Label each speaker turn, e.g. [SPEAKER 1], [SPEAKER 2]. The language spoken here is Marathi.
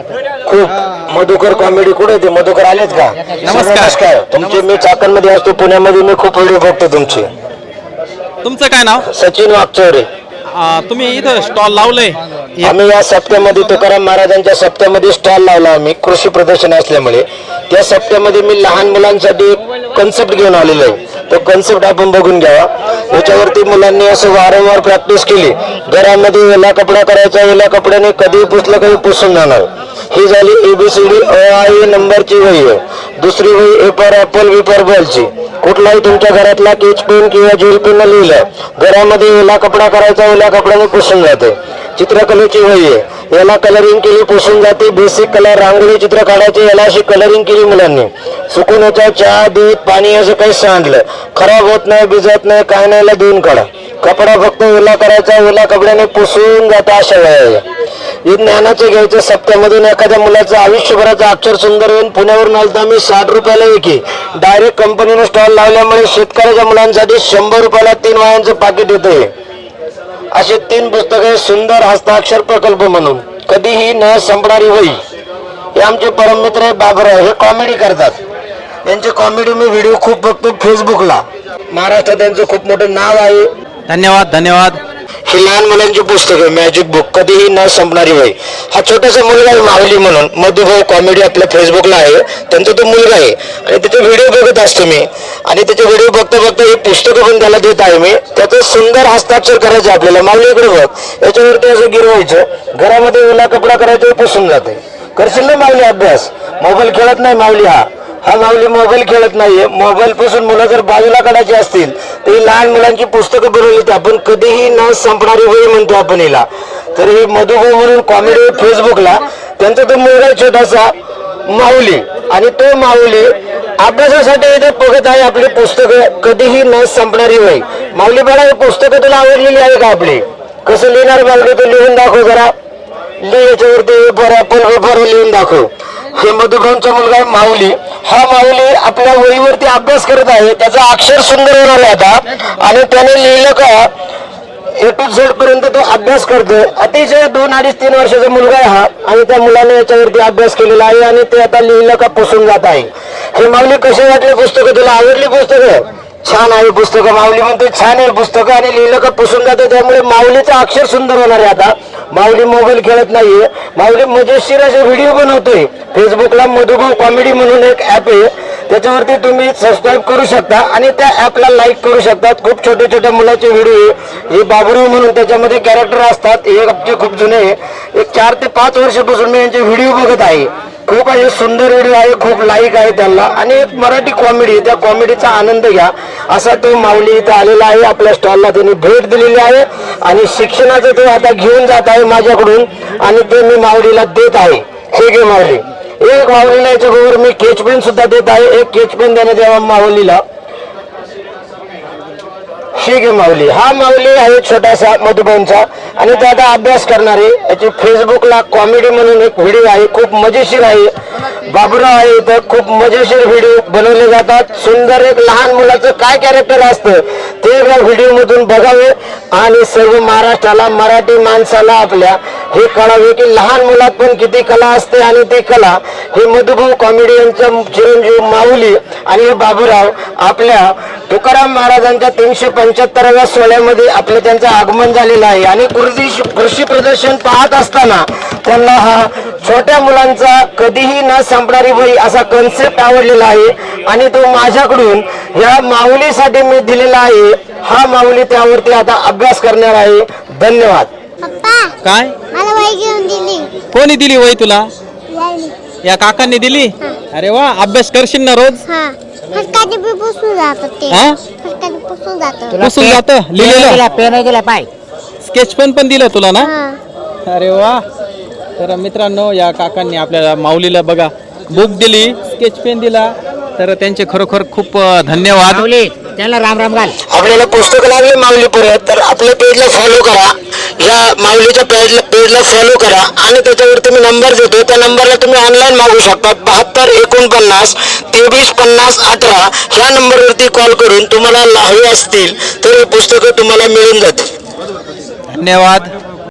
[SPEAKER 1] खूप. मधुकर कॉमेडी कुठे ते? मधुकर आलेत का?
[SPEAKER 2] नमस्कार.
[SPEAKER 1] तुमचे मी चाकणमध्ये असतो पुण्यामध्ये मी खूप व्हिडिओ बघतो तुमचे.
[SPEAKER 2] तुमचं काय नाव?
[SPEAKER 1] सचिन वागचौरे
[SPEAKER 2] आ, तुम्ही इथं स्टॉल लावलंय.
[SPEAKER 1] आम्ही या सप्त्यामध्ये तुकाराम महाराजांच्या सप्त्यामध्ये स्टॉल लावला आम्ही कृषी प्रदर्शन असल्यामुळे. त्या सप्त्यामध्ये मी लहान मुलांसाठी कन्सेप्ट घेऊन आलेलो आहे. तो कन्सेप्ट आपण बघून घ्यावा. याच्यावरती मुलांनी असं वारंवार प्रॅक्टिस केली. घरामध्ये ओला कपडा करायचा ओल्या कपड्याने कधी पुसलं कधी पुसून जाणार. ही झाली एबीसीडी अ आय नंबरची वही आहे. दुसरी वही ए फॉर ऍपल बी बॉलची कुठलाही तुमच्या घरातला केच पेन किंवा जेल पेन लिहिलं घरामध्ये ओला कपडा करायचा ओल्या कपड्याने पुसून जाते. चित्रकलेची वही आहे. याला कलरिंग केली पुसून जाते. बेसिक कलर रांगोळी चित्र काढायचे याला अशी कलरिंग केली मुलांनी. सुकुनाच्या चहा दूध पाणी असं काही सांडलं. खराब होत नाही भिजत नाही काय नाही याला धुवून काढा. कपडा फक्त ओला करायचा ओला कपड्याने पुसून जाता अशा वेळेला हे ज्ञानाचे घ्यायचं सप्त्यामधून एखाद्या मुलाचं आयुष्यभराचं अक्षर सुंदर होऊन पुण्यावरून आलता मी साठ रुपयाला एक. डायरेक्ट कंपनीने स्टॉल लावल्यामुळे शेतकऱ्याच्या मुलांसाठी शंभर रुपयाला तीन वायांचं पाकिट येते असे तीन पुस्तके सुंदर हस्ताक्षर प्रकल्प म्हणून. कधीही न संपणारी होई हे आमचे परममित्र आहे बाबराव हे कॉमेडी करतात. त्यांचे कॉमेडी मी व्हिडिओ खूप बघतो फेसबुकला महाराष्ट्रात त्यांचं खूप मोठं नाव आहे.
[SPEAKER 2] धन्यवाद धन्यवाद.
[SPEAKER 1] ही लहान मुलांची पुस्तकं मॅजिक बुक कधीही न संपणारी वय हा छोटासा मुलगा आहे माऊली म्हणून मधुभाऊ कॉमेडी आपल्या फेसबुकला आहे. त्यांचा तो मुलगा आहे. आणि त्याचे व्हिडिओ बघत असतो मी आणि त्याचे व्हिडिओ बघता बघता ही पुस्तकं पण त्याला देत आहे मी. त्याचं सुंदर हस्ताक्षर करायचं आपल्याला. माऊली इकडे बघ. याच्यावरती असं गिरवायचं. घरामध्ये ओला कपडा करायचं पुसून जाते. करशील ना माऊली? अभ्यास. मोबाईल खेळत नाही माऊली हा. हा माऊली मोबाईल खेळत नाहीये. मोबाईल पासून मुलं जर बाजूला काढायची असतील तर ही लहान मुलांची पुस्तकं बनवली तर आपण कधीही न संपणारी वय म्हणतो आपण हिला. तर ही मधुभाऊ म्हणून कॉमेडी फेसबुकला त्यांचा तो मुलगा छोटासा माऊली. आणि तो माऊली अभ्यासासाठी इथे बघत आहे आपली पुस्तकं कधीही न संपणारी वय माऊली बाळा ही पुस्तकं तुला आवडलेली आहे का आपली? कसं लिहिणार बालक तू? लिहून दाखव जरा. लिह याच्यावरती फॉर ऍपल लिहून दाखव. हे मधुभाऊंचा मुलगा आहे माऊली. हा माऊली आपल्या वहीवरती अभ्यास करत आहे. त्याचा अक्षर सुंदर होणार आहे आता. आणि त्याने लिहिलं का ए टू झेड पर्यंत तो अभ्यास करतोय अतिशय दोन अडीच तीन वर्षाचा मुलगा आहे हा. आणि त्या मुलाने याच्यावरती अभ्यास केलेला आहे आणि ते आता लिहिलं का पुसून जात आहे. हे माऊली कसे वाटले पुस्तकं? तुला आवडली पुस्तकं? छान आहे पुस्तकं. माऊली म्हणते छान आहे पुस्तकं. आणि लिहिलं का पुसून जातं. त्यामुळे माऊलीचं अक्षर सुंदर होणार आहे आता. माऊली मोबाईल खेळत नाहीये. माऊली मजेशीर असे व्हिडिओ बनवतोय फेसबुकला मधुभाऊ कॉमेडी म्हणून एक ऍप आहे. त्याच्यावरती तुम्ही सबस्क्राईब करू शकता आणि त्या ऍपला लाईक करू शकतात खूप छोट्या छोट्या मुलाचे व्हिडिओ हे बाबुराव म्हणून त्याच्यामध्ये कॅरेक्टर असतात. हे आमचे खूप जुने आहे. एक चार ते पाच वर्षापासून मी यांचे व्हिडिओ बघत आहे. खूप असे सुंदर व्हिडिओ आहे खूप लाईक आहे त्यांना. आणि एक मराठी कॉमेडी त्या कॉमेडीचा आनंद घ्या. असा तो माऊली इथं आलेला आहे आपल्या स्टॉलला त्यांनी भेट दिलेली आहे. आणि शिक्षणाचं तो आता घेऊन जात आहे माझ्याकडून. आणि ते मी माऊलीला देत आहे. हे घे माऊली. एक माऊलीला याच्याबरोबर मी केचपेन सुद्धा देत आहे. एक केचपेन देण्यात यावा माऊलीला. हे घे माऊली. हा माऊली आहे छोटासा मधुबनचा. आणि तो आता अभ्यास करणारे. याची फेसबुकला कॉमेडी म्हणून एक व्हिडिओ आहे. खूप मजेशीर आहे. बाबुराव आहे इथं खूप मजेशीर व्हिडिओ बनवले जातात. सुंदर एक लहान मुलाचं काय कॅरेक्टर असतं ते या व्हिडिओ मधून बघावे. आणि सर्व महाराष्ट्राला मराठी माणसाला आपल्या हे कळावे की लहान मुलात पण किती कला असते आणि ती कला हे मधुभाऊ कॉमेडी यांचा चिरंजीव माऊली आणि बाबूराव आपल्या तुकाराम महाराजांच्या तीनशे पंच्याहत्तराव्या सोहळ्यामध्ये आपलं त्यांचं आगमन झालेलं आहे. आणि कृषी कृषी प्रदर्शन पाहत असताना त्यांना हा छोट्या मुलांचा कधीही न संपणारी वही असा कन्सेप्ट आवडलेला आहे. आणि तो माझ्याकडून या माऊलीसाठी मी दिलेला आहे. हा माऊली त्यावरती आता अभ्यास करणार आहे. धन्यवाद.
[SPEAKER 3] पप्पा
[SPEAKER 2] काय?
[SPEAKER 3] मला वही घेऊन दिली.
[SPEAKER 2] कोणी दिली वही तुला. या काकांनी दिली? अरे वा अभ्यास करशील ना रोज?
[SPEAKER 3] हा. फटकाने बी पुसून जातात ते.
[SPEAKER 2] हा?
[SPEAKER 3] फटकाने पुसून जात.
[SPEAKER 2] पुसून जात लिहिलेलं.
[SPEAKER 4] पेन दिला पाय.
[SPEAKER 2] स्केच पेन पण दिलं तुला ना?
[SPEAKER 3] हा.
[SPEAKER 2] अरे वा. तर मित्रांनो या काकांनी आपल्याला माऊलीला बघा बुक दिली स्केच पेन दिला. तर त्यांचे खरोखर खूप धन्यवाद.
[SPEAKER 4] माऊली त्यांना राम राम घाल.
[SPEAKER 1] आपल्याला पुस्तक लागले माऊली परत तर आपल्या पेजला फॉलो करा. या माऊलीच्या पेजला पेजला फॉलो करा. आणि त्याच्यावर तुम्ही नंबर देतो. त्या नंबरला तुम्ही ऑनलाईन मागू शकता. बहात्तर एकोणपन्नास तेवीस पन्नास अठरा ह्या नंबरवरती कॉल करून तुम्हाला हवे असतील तर हे पुस्तकं तुम्हाला मिळून जातील.
[SPEAKER 2] धन्यवाद.